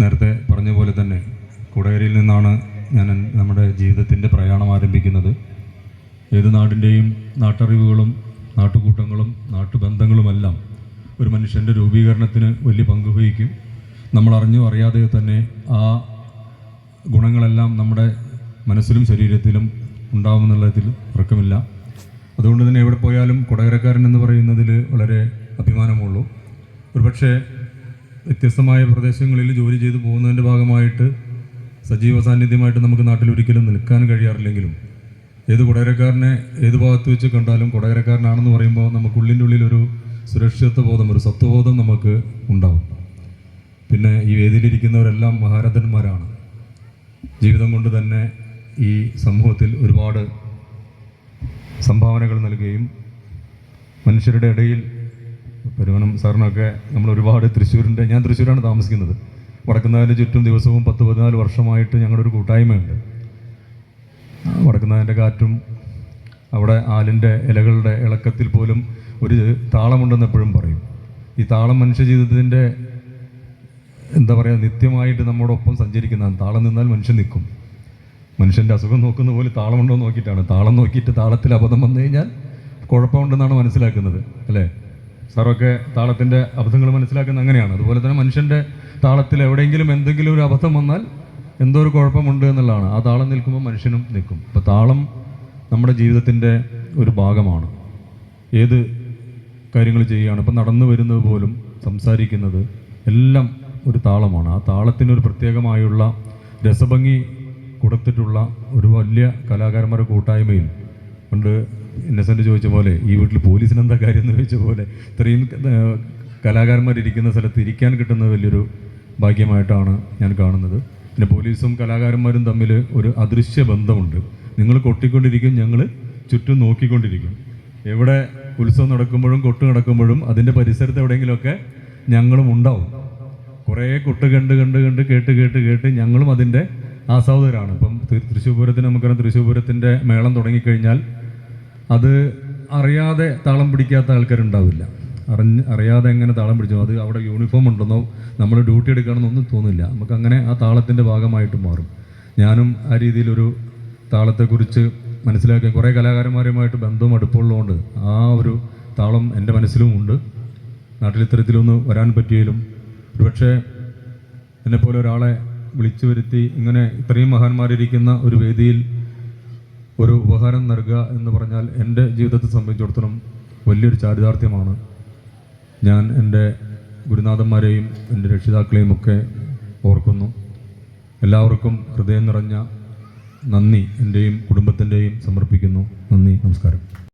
നേരത്തെ പറഞ്ഞ പോലെ തന്നെ കുടകരയിൽ നിന്നാണ് ഞാൻ നമ്മുടെ ജീവിതത്തിന്റെ പ്രയാണം ആരംഭിക്കുന്നത്. ഏത് നാടിന്റെയും നാട്ടറിവുകളും നാട്ടുകൂട്ടങ്ങളും നാട്ടുബന്ധങ്ങളുമെല്ലാം ഒരു മനുഷ്യന്റെ രൂപീകരണത്തിന് വലിയ പങ്ക് വഹിക്കും. നമ്മൾ അറിയാതെ തന്നെ ആ ഗുണങ്ങളെല്ലാം നമ്മുടെ മനസ്സിലും ശരീരത്തിലും ഉണ്ടാവുമെന്നുള്ളതിൽ ഉറക്കമില്ല. അതുകൊണ്ട് തന്നെ എവിടെ പോയാലും കൊടകരക്കാരൻ എന്ന് പറയുന്നതിൽ വളരെ അഭിമാനമുള്ളൂ. ഒരുപക്ഷെ വ്യത്യസ്തമായ പ്രദേശങ്ങളിൽ ജോലി ചെയ്തു പോകുന്നതിന്റെ ഭാഗമായിട്ട് സജീവ സാന്നിധ്യമായിട്ട് നമുക്ക് നാട്ടിൽ ഒരിക്കലും നിൽക്കാൻ കഴിയാറില്ലെങ്കിലും ഏത് കൊടകരക്കാരനെ ഏത് ഭാഗത്ത് വെച്ച് കണ്ടാലും കൊടകരക്കാരനാണെന്ന് പറയുമ്പോൾ നമുക്ക് ഉള്ളിന്റെ ഉള്ളിൽ ഒരു സുരക്ഷിതത്വ ബോധം ഒരു സത്വബോധം നമുക്ക് ഉണ്ടാവും. പിന്നെ ഈ വേദിയിലിരിക്കുന്നവരെല്ലാം മഹാരഥന്മാരാണ്. ജീവിതം കൊണ്ട് തന്നെ ഈ സമൂഹത്തിൽ ഒരുപാട് സംഭാവനകൾ നൽകുകയും മനുഷ്യരുടെ ഇടയിൽ പെരുവനം സാറിനൊക്കെ നമ്മൾ ഒരുപാട് തൃശ്ശൂരിന്റെ ഞാൻ തൃശ്ശൂരാണ് താമസിക്കുന്നത്. വടക്കുന്നാവിന്റെ ചുറ്റും ദിവസവും പത്ത് പതിനാല് വർഷമായിട്ട് ഞങ്ങളുടെ ഒരു കൂട്ടായ്മയുണ്ട് വടക്കുന്നതിന്റെ കാറ്റും അവിടെ ആലിന്റെ ഇലകളുടെ ഇളക്കത്തിൽ പോലും ഒരു താളമുണ്ടെന്ന് എപ്പോഴും പറയും. ഈ താളം മനുഷ്യ ജീവിതത്തിന്റെ എന്താ പറയുക നിത്യമായിട്ട് നമ്മോടൊപ്പം സഞ്ചരിക്കുന്നതാണ് താളം നിന്നാൽ മനുഷ്യൻ നിൽക്കും. മനുഷ്യന്റെ അസുഖം നോക്കുന്ന പോലെ താളമുണ്ടോ നോക്കിയിട്ടാണ്. താളം നോക്കിയിട്ട് താളത്തിൽ അബദ്ധം വന്നു കഴിഞ്ഞാൽ കുഴപ്പമുണ്ടെന്നാണ് മനസ്സിലാക്കുന്നത് അല്ലേ? സാറൊക്കെ താളത്തിന്റെ അബദ്ധങ്ങൾ മനസ്സിലാക്കുന്ന അങ്ങനെയാണ്. അതുപോലെ തന്നെ മനുഷ്യന്റെ താളത്തിൽ എവിടെയെങ്കിലും എന്തെങ്കിലും ഒരു അബദ്ധം വന്നാൽ എന്തോ ഒരു കുഴപ്പമുണ്ട് എന്നുള്ളതാണ്. ആ താളം നിൽക്കുമ്പോൾ മനുഷ്യനും നിൽക്കും. അപ്പോൾ താളം നമ്മുടെ ജീവിതത്തിന്റെ ഒരു ഭാഗമാണ്. ഏത് കാര്യങ്ങൾ ചെയ്യുകയാണ് ഇപ്പം നടന്നു വരുന്നത് പോലും സംസാരിക്കുന്നത് എല്ലാം ഒരു താളമാണ്. ആ താളത്തിനൊരു പ്രത്യേകമായുള്ള രസഭംഗി കൊടുത്തിട്ടുള്ള ഒരു വലിയ കലാകാരന്മാരുടെ കൂട്ടായ്മയിൽ പണ്ട് ഇന്നസെന്റ് ചോദിച്ച പോലെ ഈ വീട്ടിൽ പോലീസിന് എന്താ കാര്യം എന്ന് ചോദിച്ച പോലെ ഇത്രയും കലാകാരന്മാരിരിക്കുന്ന സ്ഥലത്ത് ഇരിക്കാൻ കിട്ടുന്ന വലിയൊരു ഭാഗ്യമായിട്ടാണ് ഞാൻ കാണുന്നത്. പിന്നെ പോലീസും കലാകാരന്മാരും തമ്മിൽ ഒരു അദൃശ്യ ബന്ധമുണ്ട്. നിങ്ങൾ കൊട്ടിക്കൊണ്ടിരിക്കും ഞങ്ങൾ ചുറ്റും നോക്കിക്കൊണ്ടിരിക്കും. എവിടെ ഉത്സവം നടക്കുമ്പോഴും കൊട്ട് നടക്കുമ്പോഴും അതിന്റെ പരിസരത്ത് എവിടെയെങ്കിലുമൊക്കെ ഞങ്ങളും ഉണ്ടാവും. കുറേ കൊട്ട് കണ്ട് കണ്ട് കണ്ട് കേട്ട് കേട്ട് കേട്ട് ഞങ്ങളും അതിന്റെ ആസ്വാദകരാണ്. ഇപ്പം തൃശ്ശൂർ പൂരത്തിന് നമുക്കറിയാം തൃശ്ശൂർ പൂരത്തിന്റെ മേളം തുടങ്ങിക്കഴിഞ്ഞാൽ അത് അറിയാതെ താളം പിടിക്കാത്ത ആൾക്കാരുണ്ടാവില്ല. അറിഞ്ഞ് അറിയാതെ എങ്ങനെ താളം പിടിച്ചോ അത് അവിടെ യൂണിഫോം ഉണ്ടെന്നോ നമ്മൾ ഡ്യൂട്ടി എടുക്കണമെന്നൊന്നും തോന്നില്ല. നമുക്ക് അങ്ങനെ ആ താളത്തിന്റെ ഭാഗമായിട്ട് മാറും. ഞാനും ആ രീതിയിലൊരു താളത്തെക്കുറിച്ച് മനസ്സിലാക്കി കുറേ കലാകാരന്മാരുമായിട്ട് ബന്ധവും അടുപ്പമുള്ളതുകൊണ്ട് ആ ഒരു താളം എന്റെ മനസ്സിലും ഉണ്ട്. നാട്ടിൽ ഇത്തരത്തിലൊന്ന് വരാൻ പറ്റിയാലും ഒരുപക്ഷെ എന്നെപ്പോലെ ഒരാളെ വിളിച്ചു വരുത്തി ഇങ്ങനെ ഇത്രയും മഹാന്മാരിരിക്കുന്ന ഒരു വേദിയിൽ ഒരു ഉപഹാരം നൽകുക എന്ന് പറഞ്ഞാൽ എന്റെ ജീവിതത്തെ സംബന്ധിച്ചിടത്തോളം വലിയൊരു ചാരിതാർത്ഥ്യമാണ്. ഞാൻ എന്റെ ഗുരുനാഥന്മാരെയും എന്റെ രക്ഷിതാക്കളെയും ഒക്കെ ഓർക്കുന്നു. എല്ലാവർക്കും ഹൃദയം നിറഞ്ഞ നന്ദി. എന്റെയും കുടുംബത്തിന്റെയും സമർപ്പിക്കുന്നു. നന്ദി. നമസ്കാരം.